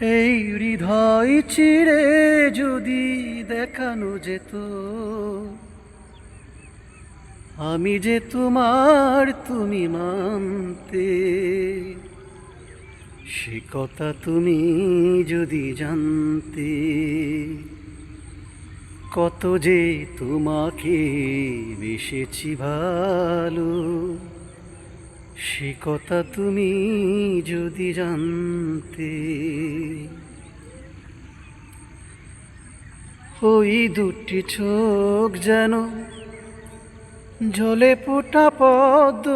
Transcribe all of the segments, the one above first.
এই হৃদয় চিরে যদি দেখানো যেত, আমি যে তোমার তুমি মানতে, সে কথা তুমি যদি জানতে, কত যে তোমাকে বেসেছি ভালো। সে কথা তুমি যদি জানতে, ওই দুটি চোখ যেন জলে পোটা পদ্ম,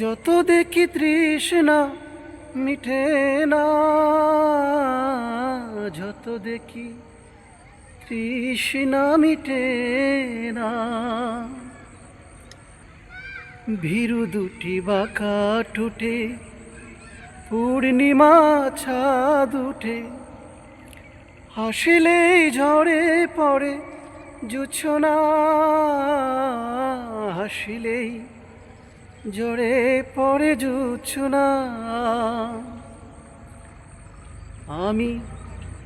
যত দেখি তৃষ্ণা মিঠে না, যত দেখি তৃষ্ণা মিটে না। ভীরু দুটি বাঁকা টুটে পূর্ণিমা ছাদ উঠে। হাসিলেই ঝরে পড়ে, জুছনা হাসিলেই জড়ে পড়ে, জুছনা। আমি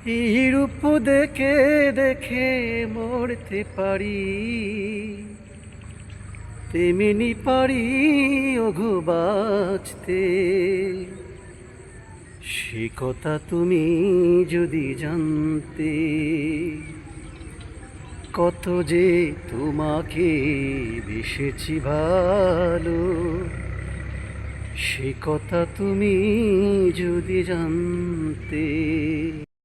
এই রূপ দেখে দেখে মরতে পারি। তেমনি পারি ওঘো বাঁচতে। সে কথা তুমি যদি জানতে, কত যে তোমাকে বেসেছি ভালো, সে কথা তুমি যদি জানতে।